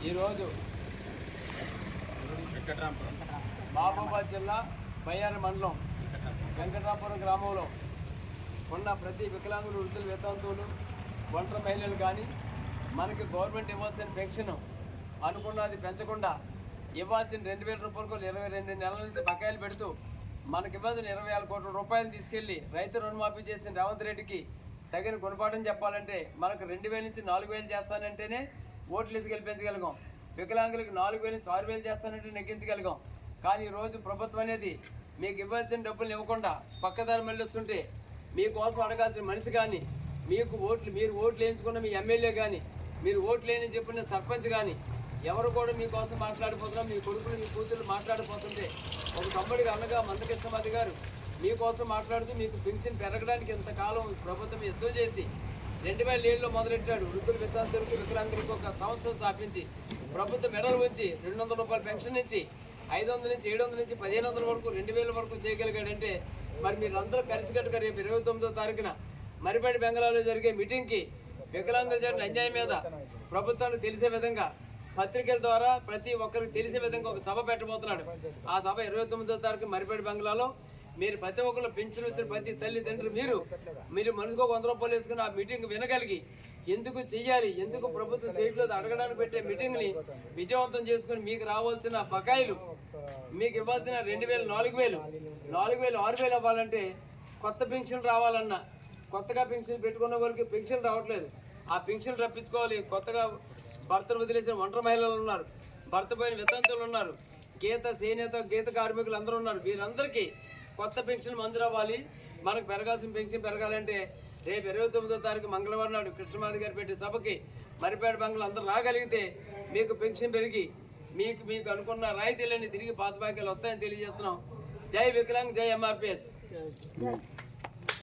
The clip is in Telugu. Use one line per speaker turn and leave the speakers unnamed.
ఈరోజు మహబూబాద్ జిల్లా బయ్యారి మండలం వెంకటరాపురం గ్రామంలో ఉన్న ప్రతి వికలాంగులు వృద్ధులు వితంతువులు ఒంటరి మహిళలు కానీ మనకి గవర్నమెంట్ ఇవ్వాల్సిన పెన్షన్ అనుకున్నది పెంచకుండా ఇవ్వాల్సిన రెండు వేల రూపాయలకు ఇరవై రెండు నెలల నుంచి బకాయిలు పెడుతూ మనకి ఇవ్వాల్సిన ఇరవై ఆరు కోట్ల రూపాయలు తీసుకెళ్ళి రైతు రుణమాఫీ చేసిన రేవంత్ రెడ్డికి తగిన గుణపాఠం చెప్పాలంటే మనకు రెండు వేల నుంచి నాలుగు వేలు చేస్తానంటేనే ఓట్లు వేసి గెలిపించగలిగాం. వికలాంగులకు నాలుగు వేలు నుంచి ఆరు వేలు చేస్తానంటే నెగ్గించగలిగాం. కానీ ఈ రోజు ప్రభుత్వం అనేది మీకు ఇవ్వాల్సిన డబ్బులు ఇవ్వకుండా పక్కదారి మళ్ళొస్తుంటే మీకోసం అడగాల్సిన మనిషి కానీ మీకు ఓట్లు మీరు ఓట్లు వేయించుకున్న మీ ఎమ్మెల్యే కానీ మీరు ఓట్లు లేని చెప్పిన సర్పంచ్ కానీ ఎవరు కూడా మీకోసం మాట్లాడిపోతున్నా మీ కొడుకులు మీ కూతురు మాట్లాడిపోతుంటే ఒక తమ్ముడిగా అన్నగా మందకృష్ణమతి గారు. మీకోసం మాట్లాడుతూ మీకు పెన్షన్ పెరగడానికి ఇంతకాలం ప్రభుత్వం ఎంతో చేసి రెండు వేల ఏడులో మొదలెట్టాడు. వృద్ధుల విద్యార్థులకు వికలాంగులకు ఒక సంస్థ స్థాపించి ప్రభుత్వం మెడలు ఉంచి రెండు వందల రూపాయల పెన్షన్ ఇచ్చి ఐదు వందల నుంచి ఏడు వందల నుంచి పదిహేను వందల వరకు రెండు వేల వరకు చేయగలిగాడంటే మరి మీరందరూ కలిసికట్టుగా రేపు ఇరవై తొమ్మిదో తారీఖున మరిపేట బెంగళూరులో జరిగే మీటింగ్కి వికలాంగులు జరిగిన అన్యాయం మీద ప్రభుత్వానికి తెలిసే విధంగా పత్రికల ద్వారా ప్రతి ఒక్కరికి తెలిసే విధంగా ఒక సభ పెట్టబోతున్నాడు. ఆ సభ ఇరవై తొమ్మిదో తారీఖు మరిపేట బంగ్లాలో మీరు ప్రతి ఒక్కరు పెన్షన్ వచ్చిన ప్రతి తల్లిదండ్రులు మీరు మీరు మనసుకు వంద రూపాయలు వేసుకుని ఆ మీటింగ్ వినగలిగి ఎందుకు చెయ్యాలి ఎందుకు ప్రభుత్వం చేయట్లేదు అడగడానికి పెట్టే మీటింగ్ని విజయవంతం చేసుకుని మీకు రావాల్సిన బకాయిలు మీకు ఇవ్వాల్సిన రెండు వేలు నాలుగు వేలు నాలుగు వేలు ఆరు వేలు అవ్వాలంటే కొత్త పెన్షన్ రావాలన్నా కొత్తగా పెన్షన్ పెట్టుకున్న వాళ్ళకి పెన్షన్ రావట్లేదు. ఆ పెన్షన్ రప్పించుకోవాలి. కొత్తగా భర్తను వదిలేసిన ఒంటరి మహిళలు ఉన్నారు భర్త పోయిన వితంతులు ఉన్నారు గీత చేనేత గీత కార్మికులు అందరూ ఉన్నారు. వీరందరికీ కొత్త పెన్షన్ మంజూరు అవ్వాలి. మనకు పెరగాల్సిన పెన్షన్ పెరగాలంటే రేపు ఇరవై తొమ్మిదో తారీఖు మంగళవారం నాడు కృష్ణమాది గారు పెట్టే సభకి మరిపేట బంగ్లు అందరూ రాగలిగితే మీకు పెన్షన్ పెరిగి మీకు మీకు అనుకున్న రాయితీలన్నీ తిరిగి పాత బాకీలు వస్తాయని తెలియజేస్తున్నాం. జై వికలాంగ్ జై ఎంఆర్పిఎస్